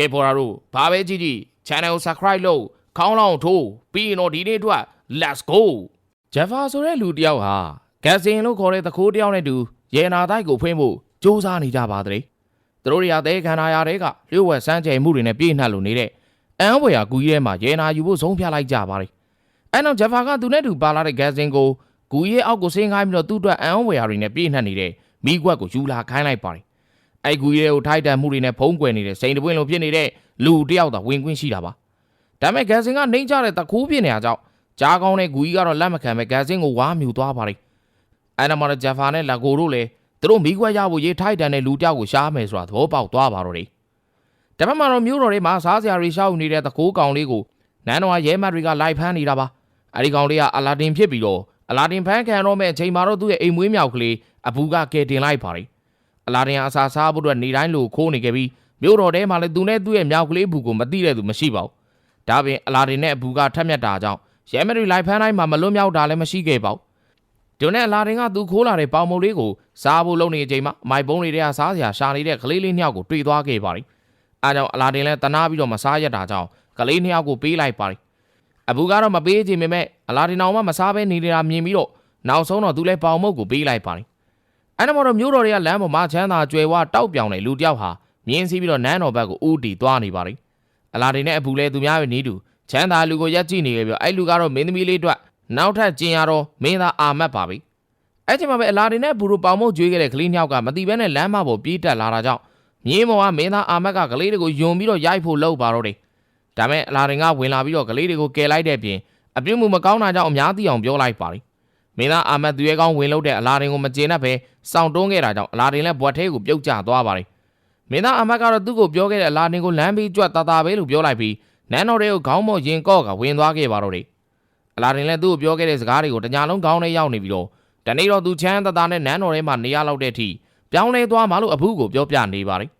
ကဲပေါ်လာတို့ဘာပဲကြည့်ကြည့် channel ကို subscribe လုပ်ခေါင်းလောင်းထိုးပြီးရင်တော့ဒီနေ့အတွက် let's go ဂျက်ဖာဆိုတဲ့လူတစ်ယောက်ဟာဂက်စင်လို့ခေါ်တဲ့တခိုးတစ်ယောက်နဲ့တူရေနာတိုက်ကိုဖွင့်ဖို့စူးစမ်းနေကြပါတဲ့သူတို့တွေကတဲခန္ဓာရတဲ့ကလျှို့ဝှက်စမ်းကြယ်မှုတွေနဲ့ပြည့်နှက်လို့နေတဲ့အန်ဝယ်ဟာကူကြီးထဲမှာရေနာယူဖို့ဆုံးဖြတ်လိုက်ကြပါတယ်အဲ့နောက်ဂျက်ဖာကသူနဲ့တူပါလာတဲ့ဂက်စင်ကိုဂူရဲ့အောက်ကိုဆင်းခိုင်းပြီးတော့သူ့အတွက်အန်ဝယ်ဟာတွေနဲ့ပြည့်နှက်နေတဲ့မိကွက်ကိုယူလာခိုင်းလိုက်ပါတယ် အဲ့ဂူရဲ့ကိုထိုက်တန်မှုတွေနဲ့ဖုံးကွယ်နေတဲ့စိန်တပွင့်လိုဖြစ်နေတဲ့လူတစ်ယောက်သာဝင်ခွင့်ရှိတာပါဒါပေမဲ့ဂက်စင်ကနှိမ့်ကြတဲ့တခိုးဖြစ်နေတာကြောင့်ကြားကောင်းတဲ့ဂူကြီးကတော့လက်မခံပဲဂက်စင်ကိုဝါမြူသွားပါတယ်အဲ့နောက်မှာတော့ဂျက်ဖာနဲ့လာကိုတို့လည်းသူတို့မိကွက်ရဖို့ရေးထိုက်တန်တဲ့လူတစ်ယောက်ကိုရှားမယ်ဆိုတာသဘောပေါက်သွားပါတော့တယ်တပတ်မှာတော့မြို့တော်ထဲမှာစားစရာတွေရှောက်နေတဲ့တခိုးကောင်လေးကိုနန်းတော်ကရဲမတ်တွေကလိုက်ဖမ်းနေတာပါအဲ့ဒီကောင်လေးကအလာဒင်ဖြစ်ပြီးတော့အလာဒင်ဖမ်းခံတော့မဲ့အချိန်မှာတော့သူ့ရဲ့အိမ်မွေးမြောက်ကလေးအဘူကကယ်တင်လိုက်ပါတယ် အလာဒင်ကအစာစားဖို့အတွက်နေတိုင်းလိုခိုးနေခဲ့ပြီးမြို့တော်ထဲမှာလည်းသူနဲ့သူ့ရဲ့မြောက်ကလေးဘူကိုမသိတဲ့သူမရှိပါဘူးဒါပြင်အလာဒင်နဲ့အဘူကထက်မြက်တာကြောင့်ရဲမတ်တွေလိုက်ဖမ်းတိုင်းမှာမလွတ်မြောက်တာလည်းမရှိခဲ့ပါဘူးဒီနဲ့အလာဒင်ကသူခိုးလာတဲ့ပေါင်မုံလေးကိုစားဖို့လုပ်နေတဲ့အချိန်မှာမိုက်ပုံးလေးတွေကစားစရာရှာနေတဲ့ကလေးလေးနှစ်ယောက်ကိုတွေ့သွားခဲ့ပါတယ်အဲကြောင့်အလာဒင်လည်းတနာပြီးတော့မစားရတာကြောင့်ကလေးနှစ်ယောက်ကိုပေးလိုက်ပါတယ်အဘူကတော့မပေးချင်ပေမဲ့အလာဒင်အောင်မှမစားဘဲနေနေတာမြင်ပြီးတော့နောက်ဆုံးတော့သူလည်းပေါင်မုတ်ကိုပေးလိုက်ပါတယ် အဲ့တော့တော့မျိုးတော်တွေကလမ်းပေါ်မှာချမ်းသာကြွယ်ဝတောက်ပြောင်တဲ့လူတစ်ယောက်ဟာမြင်းစီးပြီးတော့နန်းတော်ဘက်ကိုဦးတီသွားနေပါတယ်အလာဒင်နဲ့အဘူလည်းသူများရဲ့နေတူချမ်းသာလူကိုရက်ကြည့်နေခဲ့ပြီးအဲ့လူကတော့မင်းသမီးလေးအတွက်နောက်ထပ်ကျင်ရတော့မင်းသားအာမတ်ပါပဲအဲ့ချိန်မှာပဲအလာဒင်နဲ့ဘူတို့ပေါင်မုတ်ကျွေးခဲ့တဲ့ကလေးနှစ်ယောက်ကမတိဘဲနဲ့လမ်းမပေါ်ပြေးတက်လာတာကြောင့်မြင်းမော်ကမင်းသားအာမတ်ကကလေးတွေကိုယုံပြီးတော့ရိုက်ဖို့လှုပ်ပါတော့တယ်ဒါမဲ့အလာဒင်ကဝင်လာပြီးတော့ကလေးတွေကိုကယ်လိုက်တဲ့ပြင်အပြုံးမှုမကောင်းတာကြောင့်အများသိအောင်ပြောလိုက်ပါတယ် မင်းသားအာမတ်သူရဲကောင်းဝင်လို့တဲ့အလာဒင်ကိုမကျေနပ်ပဲစောင့်တွန်းခဲ့တာကြောင့်အလာဒင်လည်းဘွက်ထဲကိုပြုတ်ကျသွားပါတယ်မင်းသားအာမတ်ကတော့သူ့ကိုပြောခဲ့တဲ့အလာဒင်ကိုလမ်းပြီးကြွတ်တာတာပဲလို့ပြောလိုက်ပြီးနန်းတော်တွေကိုခေါင်းမော့ရင်ကော့ကဝင်သွားခဲ့ပါတော့တယ်အလာဒင်လည်းသူ့ကိုပြောခဲ့တဲ့စကားတွေကိုတညာလုံးခေါင်းထဲရောက်နေပြီးတော့တနေ့တော့သူချမ်းသာသာနဲ့နန်းတော်ထဲမှာနေရလောက်တဲ့အထိပြောင်းလဲသွားမှလို့အဘူးကိုပြောပြနေပါတယ်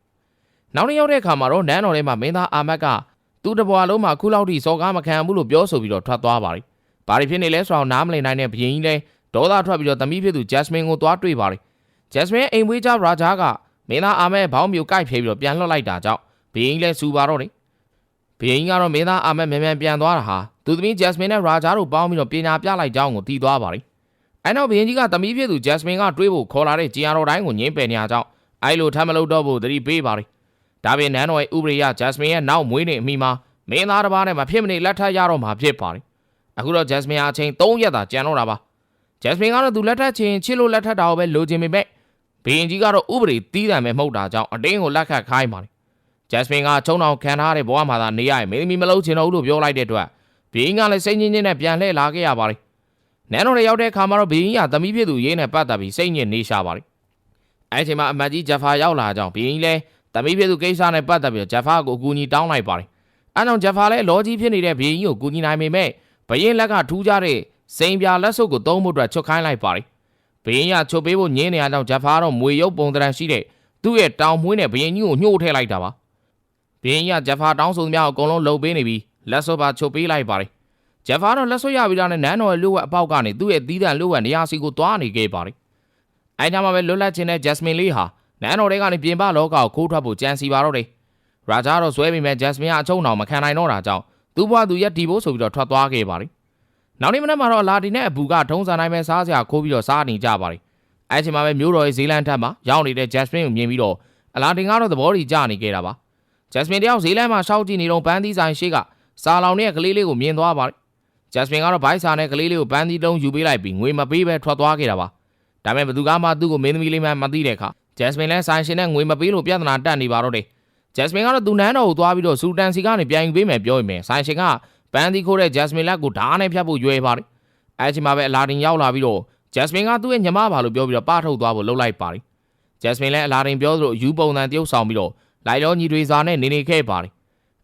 နောက်နေ့ရောက်တဲ့အခါမှာတော့နန်းတော်ထဲမှာမင်းသားအာမတ်ကသူ့တဘွားလုံးမှာခုလောက်ထိစော်ကားမခံဘူးလို့ပြောဆိုပြီးတော့ထွက်သွားပါတယ်။ ဘာတွေဖြစ်နေလဲဆိုတော့နားမလည်နိုင်တဲ့ဘရင်ကြီးလည်းဒေါသထွက်ပြီးတော့သမီးဖြစ်သူဂျက်စမင်ကိုသွားတွေ့ပါတယ်။ဂျက်စမင်အိမ်ဝေးကြရာဂျာကမင်းသားအာမတ်ဘောင်းမျိုးကိုက်ဖျဲပြီးတော့ပြန်လွှတ်လိုက်တာကြောင့်ဘရင်ကြီးလည်းစူပါတော့တယ်။ဘရင်ကြီးကတော့မင်းသားအာမတ်မြန်မြန်ပြန်သွားတာဟာသူသမီးဂျက်စမင်နဲ့ရာဂျာတို့ပေါင်းပြီးတော့ပညာပြလိုက်ကြောင်းကိုတည်သွားပါတယ်။အဲနောက်ဘရင်ကြီးကသမီးဖြစ်သူဂျက်စမင်ကတွေးဖို့ခေါ်လာတဲ့ဂျီယာတော်တိုင်းကိုညင်းပယ်နေရကြောင်းအဲလိုထမ်းမလို့တော့ဖို့သတိပေးပါတယ်။ဒါပြင်နန်းတော်ရဲ့ဥပဒေရဂျက်စမင်ရဲ့နောက်မွေးနေအမိမှာမင်းသားတစ်ပါးနဲ့မဖြစ်မနေလက်ထပ်ရတော့မှာဖြစ်ပါတယ် အခုတော့ဂျက်စမင်အချိန်3ရက်သာကြံတော့တာပါဂျက်စမင်ကတော့သူလက်ထပ်ချင်းချစ်လို့လက်ထပ်တာကိုပဲလိုချင်ပေမဲ့ဘီရင်ကြီးကတော့ဥပဒေတီးတယ်မဲ့မဟုတ်တာကြောင့်အတင်းကိုလက်ခတ်ခိုင်းပါတယ်ဂျက်စမင်ကချုံအောင်ခံထားတဲ့ဘဝမှာသာနေရရင်မင်းသမီးမလုပ်ချင်တော့ဘူးလို့ပြောလိုက်တဲ့အတွက်ဘီရင်ကလည်းစိတ်ညစ်ညစ်နဲ့ပြန်လှည့်လာခဲ့ရပါတယ်နန်းတော်တွေရောက်တဲ့အခါမှာတော့ဘီရင်ကသမီးဖြစ်သူရေးနဲ့ပတ်သက်ပြီးစိတ်ညစ်နေရှာပါတယ်အဲအချိန်မှာအမတ်ကြီးဂျက်ဖာရောက်လာကြောင်းဘီရင်လည်းသမီးဖြစ်သူကိစ္စနဲ့ပတ်သက်ပြီးဂျက်ဖာကိုအကူအညီတောင်းလိုက်ပါတယ်အဲကြောင့်ဂျက်ဖာလည်းလောကြီးဖြစ်နေတဲ့ဘီရင်ကိုကူညီနိုင်ပေမဲ့ ဘရင်လက်ကထူးကြတဲ့စိန်ပြာလက်စုပ်ကိုသုံးဖို့အတွက်ချွတ်ခိုင်းလိုက်ပါတယ်ဘရင်ကချွတ်ပေးဖို့ညင်းနေရကြောင့်ဂျက်ဖာတော့မွေရုပ်ပုံတရံရှိတဲ့သူ့ရဲ့တောင်မွေးနဲ့ဘရင်ကြီးကိုညှို့ထည့်လိုက်တာပါဘရင်ကဂျက်ဖာတောင်းဆိုသမျှအကုန်လုံးလှုပ်ပေးနေပြီးလက်စုပ်ပါချွတ်ပေးလိုက်ပါတယ်ဂျက်ဖာတော့လက်ဆွတ်ရပြီးတာနဲ့နန်းတော်ရဲ့လူဝက်အပေါက်ကနေသူ့ရဲ့သီးသန့်လူဝက်နေရာစီကိုသွားနေခဲ့ပါတယ်အဲဒါမှပဲလွတ်လပ်ခြင်းတဲ့ဂျက်စမင်လေးဟာနန်းတော်တွေကနေပြင်ပလောကကိုခိုးထွက်ဖို့ကြံစီပါတော့တယ်ရာဂျာတော့ဇွဲပေမဲ့ဂျက်စမင်ကအချုံအောင်မခံနိုင်တော့တာကြောင့် သူ့ဘဝသူရက်ဒီဖို့ဆိုပြီးတော့ထွက်သွားခဲ့ပါတယ်။နောက်နေ့မနက်မှာတော့လာဒီနဲ့အဘူကထုံးစံတိုင်းပဲစားစရာခိုးပြီးတော့စားနေကြပါတယ်။အဲချိန်မှာပဲမျိုးတော်ရဲ့ဇီလန်ထက်မှာရောက်နေတဲ့ဂျက်စမင်ကိုမြင်ပြီးတော့အလာတင်ကတော့သဘောတည်ကြနေခဲ့တာပါ။ဂျက်စမင်တယောက်ဇီလန်မှာရှောက်ကြည့်နေတော့ပန်းသီးဆိုင်ရှိကစာလောင်နဲ့ကလေးလေးကိုမြင်သွားပါတယ်။ဂျက်စမင်ကတော့ဘိုက်စာနဲ့ကလေးလေးကိုပန်းသီးတုံးယူပေးလိုက်ပြီးငွေမပေးဘဲထွက်သွားခဲ့တာပါ။ဒါပေမဲ့ဘသူကမှသူ့ကိုမင်းသမီးလေးမှမသိတဲ့အခါဂျက်စမင်လည်းဆိုင်ရှင်နဲ့ငွေမပေးလို့ပြဿနာတက်နေပါတော့တယ်။ ဂျက်စမင်ကတော့သူနန်းတော်ကိုသွားပြီးတော့စူတန်စီကနေပြန်ယူပေးမယ်ပြောရင်မယ်ဆိုင်ရှင်ကပန်းသီးခိုးတဲ့ဂျက်စမင်လက်ကိုဓာတ်နဲ့ဖြတ်ဖို့ရွယ်ပါတယ်အဲအချိန်မှာပဲအလာဒင်ရောက်လာပြီးတော့ဂျက်စမင်ကသူ့ရဲ့ညီမပါလို့ပြောပြီးတော့ပထုတ်သွားဖို့လှုပ်လိုက်ပါတယ်ဂျက်စမင်လည်းအလာဒင်ပြောသလိုယူပုံစံတရုပ်ဆောင်ပြီးတော့လိုက်တော့ညီတွေစာနဲ့နေနေခဲ့ပါတယ်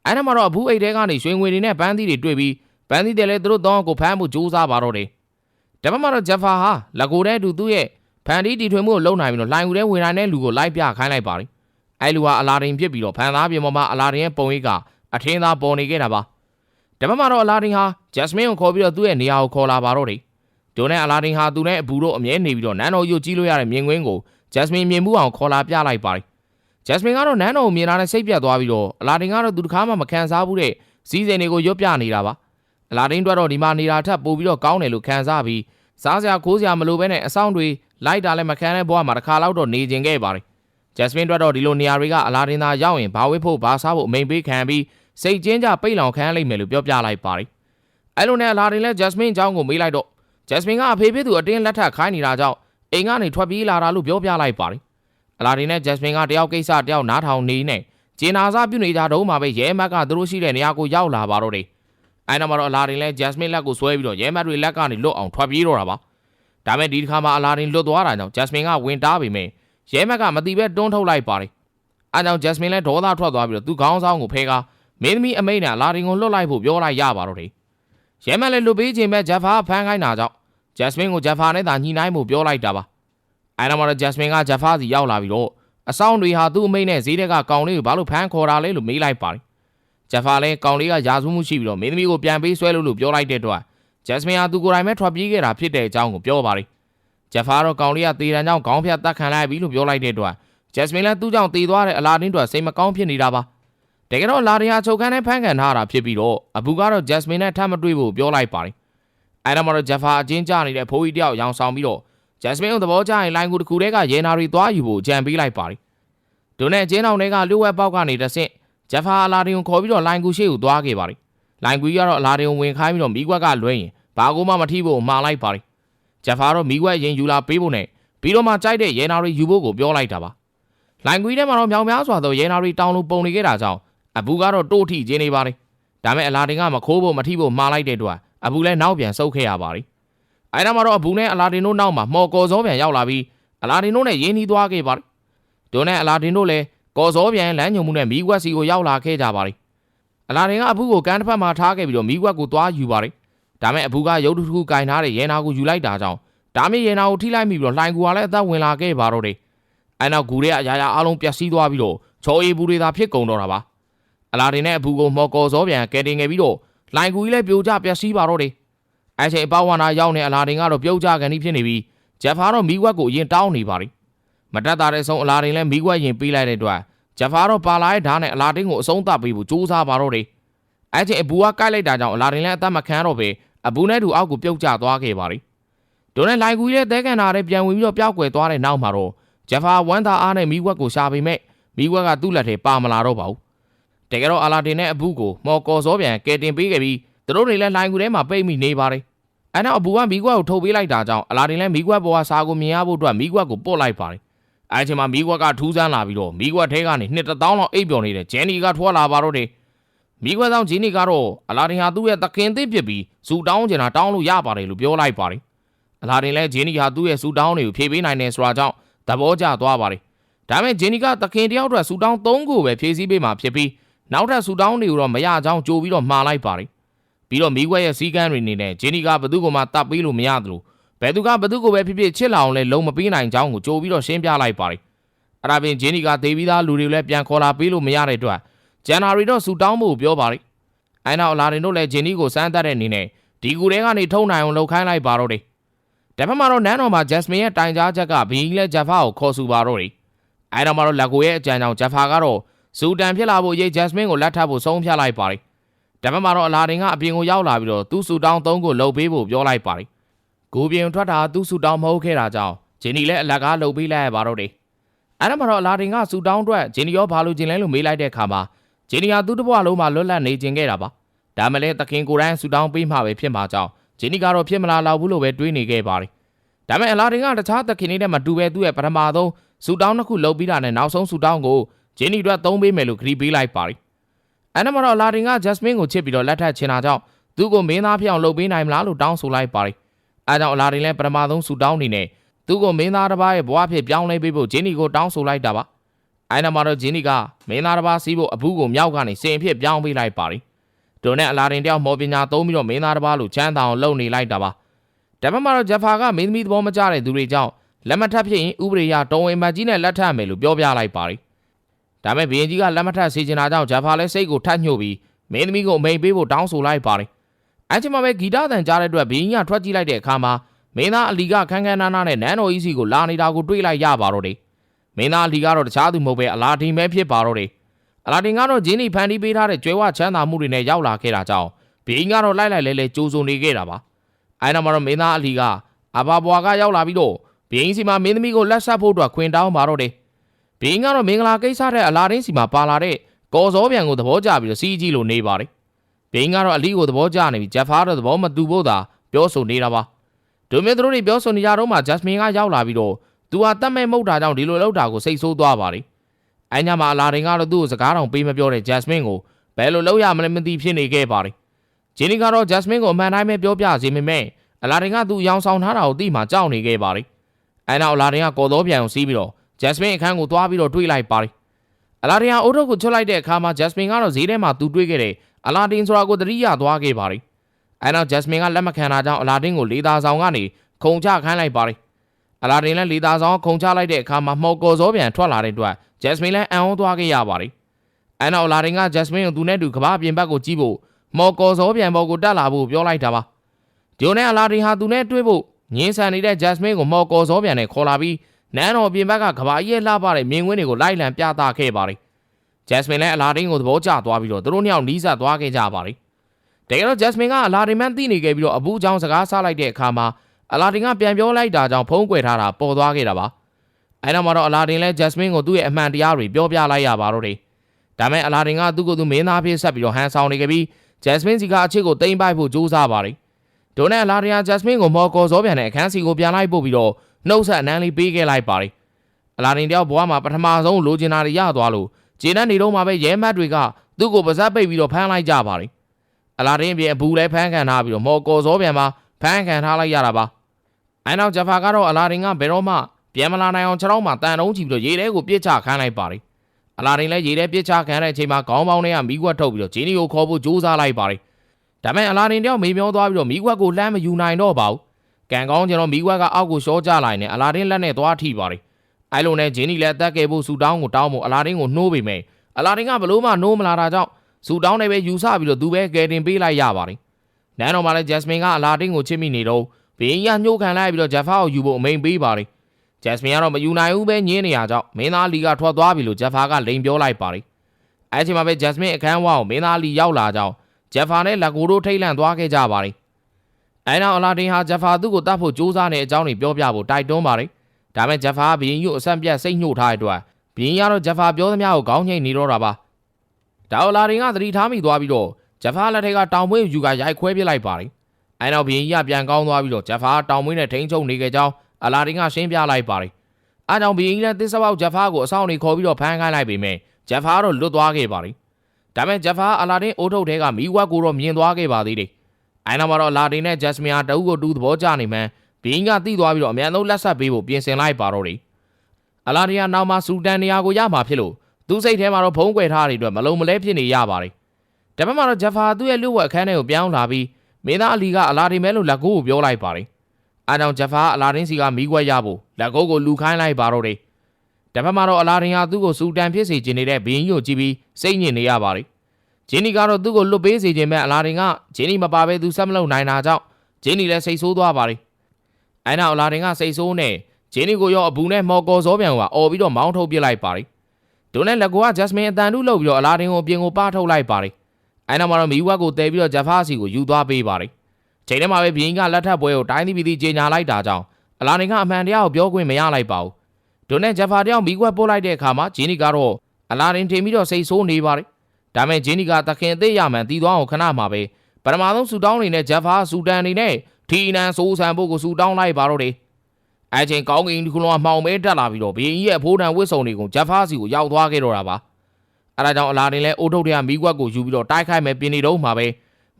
အဲဒါမှတော့အဘူးအိတ်တဲကနေရွှေငွေတွေနဲ့ပန်းသီးတွေတွေ့ပြီးပန်းသီးတယ်လည်းသူတို့တော့ကိုဖမ်းဖို့ကြိုးစားပါတော့တယ်ဒါမှမဟုတ်ဂျက်ဖာဟာလက်ကိုတဲ့အတူသူ့ရဲ့ဖန်တီးတီထွင်မှုကိုလုံနိုင်ပြီးတော့လိုင်ဦးတဲ့ဝင်နိုင်တဲ့လူကိုလိုက်ပြခိုင်းလိုက်ပါတယ် အဲလူဟာအလာဒင်ဖြစ်ပြီးတော့ဖန်သားပြင်ပေါ်မှာအလာဒင်ရဲ့ပုံရိပ်ကအထင်းသားပေါ်နေခဲ့တာပါတပတ်မှာတော့အလာဒင်ဟာဂျက်စမင်ကိုခေါ်ပြီးတော့သူ့ရဲ့နေရာကိုခေါ်လာပါတော့တယ်ဒိုနဲ့အလာဒင်ဟာသူနဲ့အဘူတို့အမြဲနေပြီးတော့နန်းတော်ရုပ်ကြီးလို့ရတဲ့မြင်ကွင်းကိုဂျက်စမင်မြင်မှုအောင်ခေါ်လာပြလိုက်ပါတယ်ဂျက်စမင်ကတော့နန်းတော်ကိုမြင်လာတဲ့စိတ်ပြတ်သွားပြီးတော့အလာဒင်ကတော့သူတစ်ခါမှမခံစားဘူးတဲ့စီးစိမ်တွေကိုရွတ်ပြနေတာပါအလာဒင်တို့တော့ဒီမှာနေတာထပ်ပို့ပြီးတော့ကောင်းတယ်လို့ခံစားပြီးစားစရာခိုးစရာမလိုဘဲနဲ့အဆောင်တွေလိုက်တာလည်းမခံတဲ့ဘဝမှာတစ်ခါလောက်တော့နေကျင်ခဲ့ပါတယ် ဂျက်စမင်တို့တော့ဒီလိုနေရာတွေကအလာဒင်သာရောက်ရင်ဘာဝစ်ဖို့ဘာစားဖို့အမိန်ပေးခံပြီးစိတ်ကျဉ်းကြပိတ်လောင်ခံရလိမ့်မယ်လို့ပြောပြလိုက်ပါတယ်အဲ့လိုနဲ့အလာဒင်လည်းဂျက်စမင်အကြောင်းကိုမေးလိုက်တော့ဂျက်စမင်ကအဖေဖေသူအတင်းလက်ထပ်ခိုင်းနေတာကြောင့်အိမ်ကနေထွက်ပြေးလာတာလို့ပြောပြလိုက်ပါတယ်အလာဒီနဲ့ဂျက်စမင်ကတယောက်ကိစ္စတယောက်နားထောင်နေနဲ့ဂျင်နာစာပြုနေကြတော့မှပဲရဲမက်ကသူတို့ရှိတဲ့နေရာကိုရောက်လာပါတော့တယ်။အဲနောက်မှာတော့အလာဒီနဲ့ဂျက်စမင်လက်ကိုဆွဲပြီးတော့ရဲမက်တွေလက်ကနေလွတ်အောင်ထွက်ပြေးတော့တာပါ။ဒါမဲ့ဒီတစ်ခါမှာအလာဒီလွတ်သွားတာကြောင့်ဂျက်စမင်ကဝင်တားပေမဲ့ ရဲမက်ကမတိပဲတွန်းထုတ်လိုက်ပါတယ်။အဲကြောင့်ဂျက်စမင်လည်းဒေါသထွက်သွားပြီးတော့သူ့ခေါင်းဆောင်ကိုဖဲကားမင်းသမီးအမိတ်နဲ့အလာဒီကိုလွတ်လိုက်ဖို့ပြောလိုက်ရပါတော့တယ်။ရဲမက်လည်းလွတ်ပေးခြင်းပဲဂျက်ဖာဖမ်းခိုင်းတာကြောင့်ဂျက်စမင်ကိုဂျက်ဖာနဲ့သာညှိနှိုင်းဖို့ပြောလိုက်တာပါ။အဲနောက်မှာတော့ဂျက်စမင်ကဂျက်ဖာစီရောက်လာပြီးတော့အဆောင်တွေဟာသူ့အမိတ်နဲ့ဈေးတဲ့ကကောင်လေးကိုဘာလို့ဖမ်းခေါ်တာလဲလို့မေးလိုက်ပါတယ်။ဂျက်ဖာလည်းကောင်လေးကယာစုမှုရှိပြီးတော့မင်းသမီးကိုပြန်ပေးဆွဲလို့လို့ပြောလိုက်တဲ့အတွက်ဂျက်စမင်ဟာသူကိုယ်တိုင်ပဲထွက်ပြေးခဲ့တာဖြစ်တဲ့အကြောင်းကိုပြောပါတယ်။ ဂျက်ဖာတော့ကောင်လေးကတေတံကြောင့်ခေါင်းဖြတ်တက်ခံလိုက်ပြီလို့ပြောလိုက်တဲ့အတွက်ဂျက်စမင်လည်းသူ့ကြောင့်တေသွားတဲ့အလာဒင်းတို့စိတ်မကောင်းဖြစ်နေတာပါ။တကယ်တော့အလာဒင်းဟာချုပ်ခန်းနဲ့ဖမ်းခံထားတာဖြစ်ပြီးတော့အဘူကတော့ဂျက်စမင်နဲ့ထပ်မတွေ့ဖို့ပြောလိုက်ပါတယ်။အဲဒါမှတော့ဂျက်ဖာအချင်းကျနေတဲ့ဖိုးကြီးတယောက်ရောင်ဆောင်ပြီးတော့ဂျက်စမင်ကိုသဘောကျရင်လိုင်းကူတစ်ခုတည်းကရဲနာတွေသွားယူဖို့ကြံပေးလိုက်ပါတယ်။ဒုနဲ့အချင်းတော်တွေကလူဝက်ပေါက်ကနေတဆင့်ဂျက်ဖာအလာဒင်ကိုခေါ်ပြီးတော့လိုင်ကူရှိကိုသွားခဲ့ပါတယ်။လိုင်ကူကြီးကတော့အလာဒင်ကိုဝင်ခိုင်းပြီးတော့မိကွက်ကလွှဲရင်ဘာကူမှမထိဖို့မှားလိုက်ပါတယ်။ ဂျက်ဖာတော့မိကွက်ရင်ယူလာပေးဖို့နဲ့ပြီးတော့မှကြိုက်တဲ့ရဲနာတွေယူဖို့ကိုပြောလိုက်တာပါ။လိုင်ကူကြီးထဲမှာတော့မြောင်များစွာသောရဲနာတွေတောင်းလို့ပုံနေခဲ့တာကြောင့်အဘူကတော့တိုးထိကျင်းနေပါတယ်။ဒါမဲ့အလာဒင်ကမခိုးဖို့မထိဖို့မှားလိုက်တဲ့အတွက်အဘူလည်းနောက်ပြန်ဆုတ်ခဲ့ရပါတယ်။အဲဒါမှတော့အဘူနဲ့အလာဒင်တို့နောက်မှာမော်ကော်စောပြန်ရောက်လာပြီးအလာဒင်တို့နဲ့ရင်းနှီးသွားခဲ့ပါတယ်။ဒိုနဲ့အလာဒင်တို့လည်းကော်စောပြန်လမ်းညုံမှုနဲ့မီးကွက်စီကိုရောက်လာခဲ့ကြပါတယ်။အလာဒင်ကအဖူးကိုကန်းတစ်ဖက်မှာထားခဲ့ပြီးတော့မီးကွက်ကိုသွားယူပါတယ်။ ဒါမဲ့အဖူးကရုပ်တစ်ခုကင်ထားတဲ့ရဲနာကိုယူလိုက်တာကြောင့်ဒါမဲ့ရဲနာကိုထိလိုက်မိပြီးတော့လှိုင်ကူကလည်းအသက်ဝင်လာခဲ့ပါတော့တယ်။အဲနောက်ဂူရဲအရာရာအလုံးပျက်စီးသွားပြီးတော့ချော်အေးဘူးတွေသာဖြစ်ကုန်တော့တာပါ။အလာဒင်နဲ့အဖူးကိုမော်ကော်စောပြန်ကဲတင်ခဲ့ပြီးတော့လှိုင်ကူကြီးလည်းပြိုကျပျက်စီးပါတော့တယ်။အဲချိန်အပဝါနာရောက်နေအလာဒင်ကတော့ပြုတ်ကျကန်ဒီဖြစ်နေပြီးဂျက်ဖာတော့မီးကွက်ကိုအရင်တောင်းနေပါတယ်။မတက်တာတဲ့ဆုံးအလာဒင်လည်းမိခွက်ရင်ပေးလိုက်တဲ့အတွက်ဂျက်ဖာတော့ပါလာတဲ့ဓာတ်နဲ့အလာဒင်ကိုအဆုံးသတ်ပေးဖို့ကြိုးစားပါတော့တယ်။ အဲချိန်အဘူကကိုက်လိုက်တာကြောင့်အလာဒင်လည်းအသက်မခံတော့ပဲအဘူနဲ့တူအောက်ကိုပြုတ်ကျသွားခဲ့ပါတယ်။ဒိုနဲ့လိုက်ကူရဲ့တဲကန်နာတဲ့ပြန်ဝင်ပြီးတော့ပျောက်ကွယ်သွားတဲ့နောက်မှာတော့ဂျက်ဖာဝမ်းသာအားနဲ့မိခွက်ကိုရှာပေမဲ့မိခွက်ကသူ့လက်ထဲပါမလာတော့ပါဘူး။တကယ်တော့အလာဒင်နဲ့အဘူကိုမော်ကော်စောပြန်ကယ်တင်ပေးခဲ့ပြီးသူတို့တွေလည်းလိုင်ကူထဲမှာပိတ်မိနေပါတယ်။အဲနောက်အဘူကမိခွက်ကိုထုတ်ပေးလိုက်တာကြောင့်အလာဒင်လည်းမိခွက်ပေါ်ကစာကိုမြင်ရဖို့အတွက်မိခွက်ကိုပုတ်လိုက်ပါတယ်။အဲအချိန်မှာမိကွက်ကထူးဆန်းလာပြီးတော့မိကွက်ထဲကနေနှစ်တစ်သောင်းလောက်အိပ်ပျော်နေတဲ့ဂျန်နီကထွက်လာပါတော့တယ် မိကွက်ဆောင်ဂျင်းနီကတော့အလာဒင်ဟာသူ့ရဲ့သခင်သစ်ဖြစ်ပြီးဇူတောင်းကျင်တာတောင်းလို့ရပါတယ်လို့ပြောလိုက်ပါတယ်အလာဒင်လည်းဂျင်းနီဟာသူ့ရဲ့ဇူတောင်းတွေကိုဖြည့်ပေးနိုင်တယ်ဆိုတာကြောင့်သဘောကျသွားပါတယ်ဒါပေမဲ့ဂျင်းနီကသခင်တယောက်အတွက်ဇူတောင်း၃ခုပဲဖြည့်ဆည်းပေးမှာဖြစ်ပြီးနောက်ထပ်ဇူတောင်းတွေကိုတော့မရကြောင်းကြိုးပြီးတော့မှားလိုက်ပါတယ်ပြီးတော့မိကွက်ရဲ့စီကန်းတွေနေနဲ့ဂျင်းနီကဘသူ့ကိုမှတတ်ပေးလို့မရသလိုဘယ်သူကဘသူ့ကိုပဲဖြစ်ဖြစ်ချစ်လာအောင်လဲလုံးမပေးနိုင်ကြောင်းကိုကြိုးပြီးတော့ရှင်းပြလိုက်ပါတယ်အဲ့ဒါပြင်ဂျင်းနီကဒေးပြီးသားလူတွေကိုလည်းပြန်ခေါ်လာပေးလို့မရတဲ့အတွက် ဂျန်နာရီတော့ဆူတောင်းဖို့ပြောပါတယ်။အဲနောက်အလာဒင်တို့လည်းဂျင်းနီကိုစမ်းသပ်တဲ့အနေနဲ့ဒီကူထဲကနေထုံနိုင်အောင်လှုပ်ခိုင်းလိုက်ပါတော့တယ်။တစ်ဖက်မှာတော့နန်းတော်မှာဂျက်စမင်ရဲ့တိုင်ကြားချက်ကဘီကြီးလည်းဂျက်ဖာကိုခေါ်ဆူပါတော့တယ်။အဲနောက်မှာတော့လက်ကိုရဲ့အကြံကြောင့်ဂျက်ဖာကတော့ဇူတန်ဖြစ်လာဖို့ရိတ်ဂျက်စမင်ကိုလက်ထပ်ဖို့ဆုံးဖြတ်လိုက်ပါတယ်။တစ်ဖက်မှာတော့အလာဒင်ကအပြင်ကိုရောက်လာပြီးတော့သူ့ဆူတောင်းသုံးကိုလှုပ်ပေးဖို့ပြောလိုက်ပါတယ်။ကိုပြင်ထွက်တာသူ့ဆူတောင်းမဟုတ်ခဲ့တာကြောင့်ဂျင်းနီလည်းအလက်ကားလှုပ်ပေးလိုက်ရပါတော့တယ်။အဲ့ဒါမှတော့အလာဒင်ကဆူတောင်းအတွက်ဂျင်းနီရောဘာလို့ဂျင်းလဲလို့မေးလိုက်တဲ့အခါမှာ ဂျင်းနီဟာသူ့တစ်ဘဝလုံးမှာလွတ်လပ်နေကျင်ခဲ့တာပါဒါမှလည်းသခင်ကိုယ်တိုင်ဆူတောင်းပေးမှပဲဖြစ်မှာကြောင့်ဂျင်းနီကတော့ဖြစ်မလာတော့ဘူးလို့ပဲတွေးနေခဲ့ပါတယ်ဒါပေမဲ့အလာဒင်ကတခြားသခင်တွေနဲ့မတူပဲသူ့ရဲ့ပထမဆုံးဆူတောင်းတစ်ခုလုပ်ပြီးတာနဲ့နောက်ဆုံးဆူတောင်းကိုဂျင်းနီတို့သုံးပေးမယ်လို့ခရီးပေးလိုက်ပါတယ်အဲ့ဒါမှတော့အလာဒင်ကဂျက်စမင်ကိုချစ်ပြီးတော့လက်ထပ်ချင်တာကြောင့်သူ့ကိုမင်းသားဖြစ်အောင်လုပ်ပေးနိုင်မလားလို့တောင်းဆိုလိုက်ပါတယ်အဲဒါကြောင့်အလာဒင်လည်းပထမဆုံးဆူတောင်းနေနဲ့သူ့ကိုမင်းသားတစ်ပါးရဲ့ဘဝဖြစ်ပြောင်းလဲပေးဖို့ဂျင်းနီကိုတောင်းဆိုလိုက်တာပါ။ အဲနောက်မှာတော့ဂျင်းနီကမင်းသားတစ်ပါးစီးဖို့အဘူးကိုမြောက်ကနေစင်ဖြစ်ပြောင်းပေးလိုက်ပါတယ်။ဒိုနဲ့အလာဒင်တယောက်မော်ပညာသုံးပြီးတော့မင်းသားတစ်ပါးလိုချမ်းသာအောင်လုပ်နေလိုက်တာပါ။ဒါပေမဲ့တော့ဂျက်ဖာကမင်းသမီးသဘောမကျတဲ့သူတွေကြောင့်လက်မထပ်ဖြစ်ရင်ဥပဒေရတော်ဝင်မကြီးနဲ့လက်ထပ်မယ်လို့ပြောပြလိုက်ပါတယ်။ဒါပေမဲ့ဘီရင်ကြီးကလက်မထပ်စေချင်တာကြောင့်ဂျက်ဖာလည်းစိတ်ကိုထပ်ညှို့ပြီးမင်းသမီးကိုအမိန်ပေးဖို့တောင်းဆိုလိုက်ပါတယ်။အဲချိန်မှာပဲဂီတတန်ကြားတဲ့အတွက်ဘီရင်ကြီးကထွက်ကြည့်လိုက်တဲ့အခါမှာမင်းသားအလီကခန်းခန်းနားနားနဲ့နန်းတော်ကြီးစီကိုလာနေတာကိုတွေ့လိုက်ရပါတော့တယ်။ မမင်းသားအလီကတော့တခြားသူမဟုတ်ပဲအလာဒင်ပဲဖြစ်ပါတော့တယ်အလာဒင်ကတော့ဂျင်းနီဖန်တီးပေးထားတဲ့ကျွဲဝချမ်းသာမှုတွေနဲ့ရောက်လာခဲ့တာကြောင့်ဘင်းကတော့လိုက်လိုက်လဲလဲကြိုးစုံနေခဲ့တာပါအဲနောက်မှာတော့မင်းသားအလီကအဘာဘွာကရောက်လာပြီးတော့ဘင်းစီမှာမင်းသမီးကိုလက်ဆက်ဖို့အတွက်ခွင်တောင်းပါတော့တယ်ဘင်းကတော့မင်္ဂလာကိစ္စတဲ့အလာဒင်စီမှာပါလာတဲ့ကော်စောပြန်ကိုသဘောကျပြီးတော့စီးကြီးလို့နေပါတယ်ဘင်းကတော့အလီကိုသဘောကျနေပြီးဂျက်ဖာတော့သဘောမတူဖို့သာပြောဆိုနေတာပါဒိုမင်းတို့တွေပြောဆိုနေကြတော့မှဂျက်စမင်ကရောက်လာပြီးတော့ သူဟာတတ်မဲ့မုတ်တာကြောင့်ဒီလိုလောက်တာကိုစိတ်ဆိုးသွားပါတယ်အဲညမှာအလာဒင်ကတော့သူ့ကိုစကားတောင်ပေးမပြောတဲ့ဂျက်စမင်ကိုဘယ်လိုလုပ်ရမလဲမသိဖြစ်နေခဲ့ပါတယ်ဂျင်းနီကတော့ဂျက်စမင်ကိုအမှန်တိုင်းပဲပြောပြစီမိမဲ့အလာဒင်ကသူ့ရောင်ဆောင်ထားတာကိုသိမှကြောက်နေခဲ့ပါတယ်အဲနောက်အလာဒင်ကကော်တော်ပြန်ကိုစီးပြီးတော့ဂျက်စမင်အခန်းကိုသွားပြီးတော့တွေးလိုက်ပါတယ်အလာဒင်ကအိုးထုတ်ကိုချွတ်လိုက်တဲ့အခါမှာဂျက်စမင်ကတော့ဈေးထဲမှာသူတွေးခဲ့တဲ့အလာဒင်ဆိုတာကိုသတိရသွားခဲ့ပါတယ်အဲနောက်ဂျက်စမင်ကလက်မခံတာကြောင့်အလာဒင်ကိုလေးသားဆောင်ကနေခုံချခိုင်းလိုက်ပါတယ် အလာဒင်လည်းလေးသားဆောင်ခုံချလိုက်တဲ့အခါမှာမှော်ကော်စောပြန်ထွက်လာတဲ့အတွက်ဂျက်စမင်လည်းအံ့ဩသွားခဲ့ရပါတယ်အဲနောက်အလာဒင်ကဂျက်စမင်ကိုသူနဲ့တူကဘာပြင်ဘက်ကိုကြည့်ဖို့မော်ကော်စောပြန်ပေါ်ကိုတက်လာဖို့ပြောလိုက်တာပါဒီလိုနဲ့အလာဒင်ဟာသူနဲ့တွေ့ဖို့ငင်းဆန်နေတဲ့ဂျက်စမင်ကိုမော်ကော်စောပြန်နဲ့ခေါ်လာပြီးနန်းတော်ပြင်ဘက်ကကဘာကြီးရဲ့လှပတဲ့မြင်ကွင်းတွေကိုလိုက်လံပြသခဲ့ပါတယ်ဂျက်စမင်လည်းအလာဒင်ကိုသဘောကျသွားပြီးတော့သူတို့နှစ်ယောက်နီးစပ်သွားခဲ့ကြပါတယ်တကယ်တော့ဂျက်စမင်ကအလာဒင်မှန်းသိနေခဲ့ပြီးတော့အဘူးချောင်းစကားဆလိုက်တဲ့အခါမှာ အလာဒင်ကပြန်ပြောလိုက်တာကြောင့်ဖုံးကွယ်ထားတာပေါ်သွားခဲ့တာပါအဲနောက်မှာတော့အလာဒင်လည်းဂျက်စမင်ကိုသူ့ရဲ့အမှန်တရားတွေပြောပြလိုက်ရပါတော့တယ်ဒါမဲ့အလာဒင်ကသူ့ကိုယ်သူမင်းသားဖြစ်ဆက်ပြီးတော့ဟန်ဆောင်နေခဲ့ပြီးဂျက်စမင်စီကအချစ်ကိုတိမ့်ပိုက်ဖို့ကြိုးစားပါတယ်ဒိုနဲ့အလာဒင်ကဂျက်စမင်ကိုမော်ကော်စောပြန်တဲ့အခန်းစီကိုပြန်လိုက်ပို့ပြီးတော့နှုတ်ဆက်အနမ်းလေးပေးခဲ့လိုက်ပါတယ်အလာဒင်တယောက်ဘဝမှာပထမဆုံးလိုချင်တာတွေရသွားလို့ဂျင်းနဲ့နေတော့မှပဲရဲမတ်တွေကသူ့ကိုပါဇက်ပိတ်ပြီးတော့ဖမ်းလိုက်ကြပါတယ်အလာဒင်ပြင်အဘူးလည်းဖမ်းခံထားပြီးတော့မော်ကော်စောပြန်မှာဖမ်းခံထားလိုက်ရတာပါ အဲနောက်ဂျဖာကတော့အလာဒင်ကဘယ်တော့မှပြန်မလာနိုင်အောင်ခြေထောက်မှာတန်တုံးချီပြီးတော့ရေထဲကိုပြစ်ချခိုင်းလိုက်ပါတယ်အလာဒင်လည်းရေထဲပြစ်ချခံတဲ့အချိန်မှာခေါင်းပေါင်းထဲကမိကွက်ထုတ်ပြီးတော့ဂျင်းနီကိုခေါ်ဖို့ကြိုးစားလိုက်ပါတယ်ဒါပေမဲ့အလာဒင်တယောက်မေမျောသွားပြီးတော့မိကွက်ကိုလှမ်းမယူနိုင်တော့ပါဘူးကံကောင်းကျတော့မိကွက်ကအောက်ကိုရှော့ကျလာနေအလာဒင်လက်နဲ့သွားထိပါတယ်အဲလိုနဲ့ဂျင်းနီလည်းအသက်ငယ်ဖို့ဆူတောင်းကိုတောင်းဖို့အလာဒင်ကိုနှိုးပေမဲ့အလာဒင်ကဘလို့မှနှိုးမလာတာကြောင့်ဆူတောင်းနဲ့ပဲယူဆပြီးတော့သူပဲကယ်တင်ပေးလိုက်ရပါတယ်နန်းတော်မှာလည်းဂျက်စမင်ကအလာဒင်ကိုချစ်မိနေတော့ ဘင်းရညှို့ခံလိုက်ပြီးတော့ဂျက်ဖာကိုယူဖို့အမိန်ပေးပါတယ်ဂျက်စမင်ကတော့မယူနိုင်ဘူးပဲညင်းနေရကြောင်းမင်းသားလီကထွက်သွားပြီလို့ဂျက်ဖာကလိန်ပြောလိုက်ပါတယ်အဲချိန်မှာပဲဂျက်စမင်အခန်းဝါကိုမင်းသားလီရောက်လာကြောင်းဂျက်ဖာနဲ့လက်ကိုတို့ထိတ်လန့်သွားခဲ့ကြပါတယ်အဲနောက်အလာဒင်ဟာဂျက်ဖာသူ့ကိုတတ်ဖို့ကြိုးစားနေတဲ့အကြောင်းတွေပြောပြဖို့တိုက်တွန်းပါတယ်ဒါမဲ့ဂျက်ဖာကဘင်းယူအဆက်ပြတ်စိတ်ညှို့ထားတဲ့အတွက်ဘင်းရတော့ဂျက်ဖာပြောသမျှကိုခေါင်းငိမ့်နေတော့တာပါဒါအလာဒင်ကသတိထားမိသွားပြီးတော့ဂျက်ဖာလက်ထက်ကတောင်မွေးယူကရိုက်ခွဲပစ်လိုက်ပါတယ် အဲနောက်ဘင်းကြီးကပြန်ကောင်းသွားပြီးတော့ဂျက်ဖာတောင်မွေးနဲ့ထိန်းချုပ်နေကြကြောင်းအလာဒင်ကရှင်းပြလိုက်ပါတယ်။အဲကြောင့်ဘင်းကြီးလည်းသစ္စာပေါက်ဂျက်ဖာကိုအဆောင်နေခေါ်ပြီးတော့ဖမ်းခိုင်းလိုက်ပေမဲ့ဂျက်ဖာတော့လွတ်သွားခဲ့ပါတယ်။ဒါပေမဲ့ဂျက်ဖာအလာဒင်အိုးထုတ်ထဲကမီးဝက်ကိုတော့မြင်သွားခဲ့ပါသေးတယ်။အဲနောက်မှာတော့အလာဒင်နဲ့ဂျက်စမင်ဟာတအုပ်ကိုတူသဘောကျနေမှန်းဘင်းကတိသွားပြီးတော့အမြန်ဆုံးလက်ဆက်ပေးဖို့ပြင်ဆင်လိုက်ပါတော့တယ်။အလာဒင်ကနောက်မှစူတန်နေရာကိုရမှာဖြစ်လို့သူစိတ်ထဲမှာတော့ဖုံးကွယ်ထားတဲ့အတွက်မလုံးမလဲဖြစ်နေရပါတယ်။ဒါပေမဲ့တော့ဂျက်ဖာသူ့ရဲ့လူ့ဝက်အခန်းထဲကိုပြောင်းလာပြီး မင်းသားအလီကအလာဒင်မဲလို့လက်ကိုကိုပြောလိုက်ပါတယ်။အဲကြောင့်ဂျက်ဖာအလာဒင်စီကမီးခွက်ရဖို့လက်ကိုကိုလူခိုင်းလိုက်ပါတော့တယ်။တပတ်မှာတော့အလာဒင်ဟာသူ့ကိုစူတန်ဖြစ်စေခြင်းနေတဲ့ဘင်းကြီးကိုကြည့်ပြီးစိတ်ညစ်နေရပါတယ်။ဂျင်းနီကတော့သူ့ကိုလွတ်ပေးစေခြင်းမဲ့အလာဒင်ကဂျင်းနီမပါဘဲသူဆက်မလုပ်နိုင်တာကြောင့်ဂျင်းနီလည်းစိတ်ဆိုးသွားပါတယ်။အဲနောက်အလာဒင်ကစိတ်ဆိုးနဲ့ဂျင်းနီကိုရောအဘူးနဲ့မော်ကော်စောပြန်ကအော်ပြီးတော့မောင်းထုတ်ပစ်လိုက်ပါတယ်။ဒိုနဲ့လက်ကိုကဂျက်စမင်အတန်တူးလုပ်ပြီးတော့အလာဒင်ကိုအပြင်ကိုပါထုတ်လိုက်ပါတယ်။ အဲနောက်မှာတော့မီဝက်ကိုတဲပြီးတော့ဂျက်ဖာစီကိုယူသွားပေးပါတယ်။ချိန်ထဲမှာပဲဘင်းကလက်ထပ်ပွဲကိုတိုင်းသီးပြီးသီးကြေညာလိုက်တာကြောင့်အလာဒင်ကအမှန်တရားကိုပြောခွင့်မရလိုက်ပါဘူး။ဒိုနဲ့ဂျက်ဖာတယောက်မီကွက်ပို့လိုက်တဲ့အခါမှာဂျင်းနီကတော့အလာဒင်ထင်ပြီးတော့စိတ်ဆိုးနေပါတယ်။ဒါမဲ့ဂျင်းနီကတခင်အသေးရမှန်တီးသွားအောင်ခဏမှာပဲပထမဆုံးဆူတောင်းနေတဲ့ဂျက်ဖာဆူတန်နေနဲ့ထီနန်ဆိုးဆန်ဖို့ကိုဆူတောင်းလိုက်ပါတော့တယ်။အဲချိန်ကောင်းကင်ဒီခုလုံးကမှောင်မဲတက်လာပြီးတော့ဘင်းကြီးရဲ့အဖိုးတန်ဝစ်စုံတွေကိုဂျက်ဖာစီကိုရောက်သွားခဲ့တော့တာပါ။ အဲဒါကြောင့်အလာဒင်လည်းအိုးထုတ်တဲ့ကမီကွက်ကိုယူပြီးတော့တိုက်ခိုက်မယ်ပြင်နေတော့မှာပဲ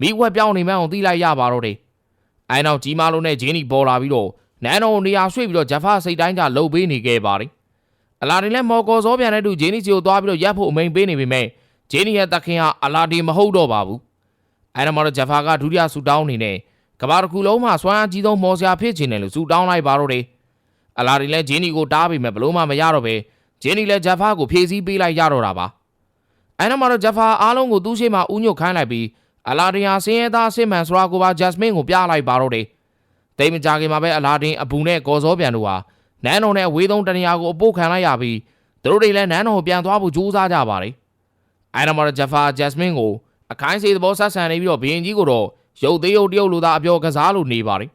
မီကွက်ပြောင်းနေမှအောင်တီးလိုက်ရပါတော့တယ်။အဲနောက်ကြီးမားလုံးနဲ့ဂျင်းနီပေါ်လာပြီးတော့နန်းတော်နေရာရွှေ့ပြီးတော့ဂျက်ဖာစိတ်တိုင်းကြလှုပ်ပေးနေခဲ့ပါတယ်။အလာဒင်လည်းမော်ကော်စောပြန်တဲ့သူဂျင်းနီစီကိုသွားပြီးတော့ရပ်ဖို့အမိန်ပေးနေပေမဲ့ဂျင်းနီရဲ့တခင်ဟာအလာဒင်မဟုတ်တော့ပါဘူး။အဲဒါမှတော့ဂျက်ဖာကဒုတိယဆူတောင်းနေနဲ့ကဘာတစ်ခုလုံးမှာစွမ်းအားကြီးဆုံးမော်စရာဖြစ်ချင်တယ်လို့ဆူတောင်းလိုက်ပါတော့တယ်။အလာဒင်လည်းဂျင်းနီကိုတားပေမဲ့ဘလို့မှမရတော့ပဲဂျင်းနီလည်းဂျက်ဖာကိုဖြည့်ဆည်းပေးလိုက်ရတော့တာပါ။ အဲဒါမှတော့ဂျက်ဖာအားလုံးကိုသူ့ရှိမှဥညွတ်ခိုင်းလိုက်ပြီးအလာဒင်ဟာစင်းရဲသားအစ်မန်ဆိုတာကိုပါဂျက်စမင်ကိုပြလိုက်ပါတော့တယ်။တိတ်မကြခင်မှာပဲအလာဒင်အပူနဲ့ကော်စောပြန်တို့ဟာနန်းတော်နဲ့အဝေးဆုံးတနေရာကိုအပို့ခံလိုက်ရပြီးသူတို့တွေလည်းနန်းတော်ကိုပြန်သွားဖို့ကြိုးစားကြပါတယ်အဲဒါမှတော့ဂျက်ဖာဂျက်စမင်ကိုအခိုင်းစေသဘောဆက်ဆံနေပြီးတော့ဘရင်ကြီးကိုတော့ရုပ်သေးရုပ်တရုပ်လိုသာအပြောကစားလို့နေပါတယ်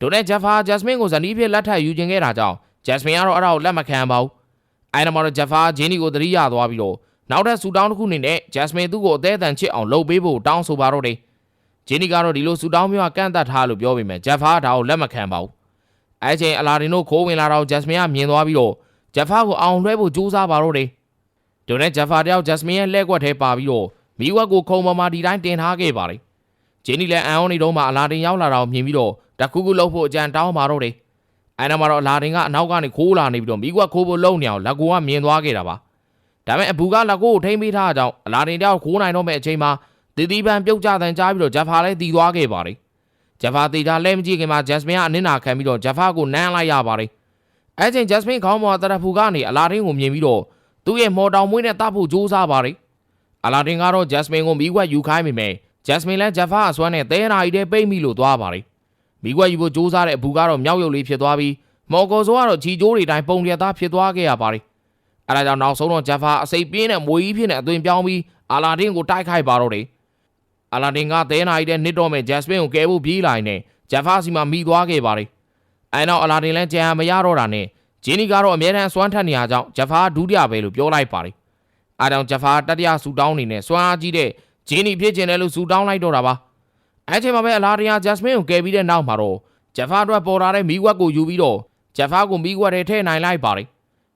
ဒိုနဲ့ဂျက်ဖာဂျက်စမင်ကိုဇနီးဖြစ်လက်ထပ်ယူခြင်းခဲ့တာကြောင့်ဂျက်စမင်ကတော့အဲ့ဒါကိုလက်မခံပါဘူးအဲဒါမှတော့ဂျက်ဖာဂျင်းနီကိုသတိရသွားပြီးတော့ နောက်ထပ်ဆူတောင်းတစ်ခုအနေနဲ့ဂျက်စမင်သူ့ကိုအသေးအတန်ချစ်အောင်လုပ်ပေးဖို့တောင်းဆိုပါတော့တယ်ဂျင်းနီကတော့ဒီလိုဆူတောင်းမျိုးကကန့်သက်ထားလို့ပြောပေမဲ့ဂျက်ဖာကဒါကိုလက်မခံပါဘူးအဲချိန်အလာဒင်တို့ခိုးဝင်လာတော့ဂျက်စမင်ကမြင်သွားပြီးတော့ဂျက်ဖာကိုအောင်လွှဲဖို့ကြိုးစားပါတော့တယ်။ဒိုနဲ့ဂျက်ဖာတယောက်ဂျက်စမင်ရဲ့လက်ကွက်ထဲပါပြီးတော့မိဝက်ကိုခုံပေါ်မှာဒီတိုင်းတင်ထားခဲ့ပါတယ်။ဂျင်းနီလည်းအန်အော်နီတော့မှအလာဒင်ရောက်လာတာကိုမြင်ပြီးတော့တခုခုလှုပ်ဖို့အကြံတောင်းပါတော့တယ်။အဲနောက်မှာတော့အလာဒင်ကအနောက်ကနေခိုးလာနေပြီးတော့မိကွက်ခိုးဖို့လုံနေအောင်လက်ကိုကမြင်သွားခဲ့တာပါ။ ဒါပေမဲ့အဘူကလက်ကိုကိုထိမ့်ပေးထားတဲ့ကြောင့်အလာဒင်တယောက်ခိုးနိုင်တော့မဲ့အချိန်မှာတီတီပန်ပြုတ်ကျတန်ကြားပြီးတော့ဂျက်ဖာလည်းတီသွားခဲ့ပါတယ်။ဂျက်ဖာတီတာလဲမကြည့်ခင်မှာဂျက်စမင်ကအနစ်နာခံပြီးတော့ဂျက်ဖာကိုနမ်းလိုက်ရပါတယ်။အဲချိန်ဂျက်စမင်ခေါင်းပေါ်တရဖူကနေအလာဒင်းကိုမြင်ပြီးတော့သူ့ရဲ့မော်တောင်မွေးနဲ့တတ်ဖို့ကြိုးစားပါတယ်။အလာဒင်းကတော့ဂျက်စမင်ကိုမိကွက်ယူခိုင်းမိမယ်။ဂျက်စမင်လည်းဂျက်ဖာအစွမ်းနဲ့တဲနာရီတည်းပိတ်မိလို့သွားပါတယ်။မိကွက်ယူဖို့ကြိုးစားတဲ့အဘူကတော့မြောက်ရုပ်လေးဖြစ်သွားပြီးမော်ကောဆိုကတော့ချီကျိုးတွေတိုင်းပုံပြသားဖြစ်သွားခဲ့ရပါတယ်။ အဲဒါကြောင့်နောက်ဆုံးတော့ဂျက်ဖာအစိပ်ပြင်းတဲ့မွေကြီးဖြစ်နေအသွင်ပြောင်းပြီးအလာဒင်းကိုတိုက်ခိုက်ပါတော့တယ်။အလာဒင်ကသဲနာရီတဲ့နစ်တော့မဲ့ဂျက်စပင်ကိုကဲဖို့ပြေးလာရင်နဲ့ဂျက်ဖာစီမှာမိသွားခဲ့ပါတယ်။အဲနောက်အလာဒင်လည်းကြံမရတော့တာနဲ့ဂျင်းနီကတော့အမြဲတမ်းစွမ်းထက်နေရကြောင်းဂျက်ဖာဒုတိယပဲလို့ပြောလိုက်ပါတယ်။အဲကြောင့်ဂျက်ဖာတတိယဆူတောင်းနေနဲ့စွမ်းအားကြီးတဲ့ဂျင်းနီဖြစ်ကျင်တယ်လို့ဆူတောင်းလိုက်တော့တာပါ။အဲချိန်မှာပဲအလာဒင်ကဂျက်စပင်ကိုကဲပြီးတဲ့နောက်မှာတော့ဂျက်ဖာအတွက်ပေါ်လာတဲ့မိကွက်ကိုယူပြီးတော့ဂျက်ဖာကိုမိကွက်ထဲထည့်နိုင်လိုက်ပါတယ်။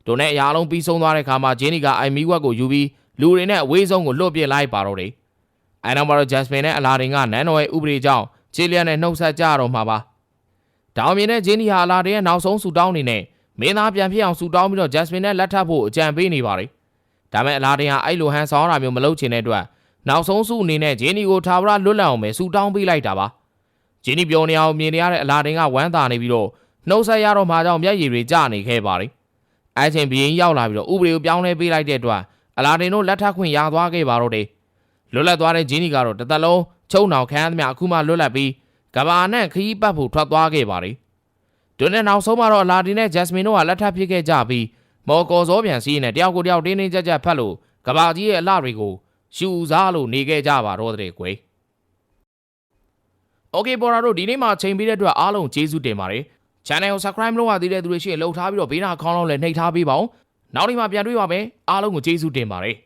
ဒိုနဲ့အရာလုံးပြီးဆုံးသွားတဲ့ခါမှာဂျင်းနီကအိုင်မိကွက်ကိုယူပြီးလူတွေနဲ့အဝေးဆုံးကိုလွတ်ပစ်လိုက်ပါတော့တယ်။အဲနောက်မှာတော့ Jasmine နဲ့အလာဒင်ကနန်းတော်ရဲ့ဥပဒေကြောင့်ဂျေလီယန်နဲ့နှုတ်ဆက်ကြတော့မှာပါ။တောင်မြင်တဲ့ဂျင်းနီဟာအလာဒင်ရဲ့နောက်ဆုံးဆူတောင်းနေနဲ့မင်းသားပြန်ဖြစ်အောင်ဆူတောင်းပြီးတော့ Jasmine နဲ့လက်ထပ်ဖို့အကြံပေးနေပါတယ်။ဒါပေမဲ့အလာဒင်ဟာအဲ့လိုဟန်ဆောင်တာမျိုးမလုပ်ချင်တဲ့အတွက်နောက်ဆုံးဆူအနေနဲ့ဂျင်းနီကိုထာဝရလွတ်လပ်အောင်ပဲဆူတောင်းပေးလိုက်တာပါ။ဂျင်းနီပြောနေအောင်မြင်နေရတဲ့အလာဒင်ကဝမ်းသာနေပြီးတော့နှုတ်ဆက်ရတော့မှာကြောင့်မျက်ရည်တွေကျနေခဲ့ပါတယ်။ အဲချိန်ဘရင်ရောက်လာပြီးတော့ဥပဒေကိုပြောင်းလဲပေးလိုက်တဲ့အတွက်အလာဒင်တို့လက်ထပ်ခွင့်ရသွားခဲ့ပါတော့တယ်။လွတ်လပ်သွားတဲ့ဂျင်းနီကတော့တစ်သက်လုံးချုံနှောင်ခံရသမျှအခုမှလွတ်လပ်ပြီးကဘာနဲ့ခရီးပတ်ဖို့ထွက်သွားခဲ့ပါတယ်။ဒွန်းနဲ့နောက်ဆုံးမှာတော့အလာဒီနဲ့ဂျက်စမင်တို့ကလက်ထပ်ဖြစ်ခဲ့ကြပြီးမော်ကော်စောပြန်စီးနဲ့တယောက်ကိုတယောက်တင်းတင်းကြပ်ကြပ်ဖတ်လို့ကဘာကြီးရဲ့အလှတွေကိုရှူစားလို့နေခဲ့ကြပါတော့တဲ့ကွယ်။ Okay ပေါ်တာတို့ဒီနေ့မှချိန်ပေးတဲ့အတွက်အားလုံးကျေးဇူးတင်ပါတယ်။ Channel ကို Subscribe လုပ်ရသေးတဲ့သူတွေရှိရင်လှုပ်ထားပြီးတော့ဘေးနားအခေါင်းလုံးလည်းနှိပ်ထားပေးပါဦး။နောက်နေ့မှပြန်တွေ့ပါမယ်။အားလုံးကိုကျေးဇူးတင်ပါတယ်။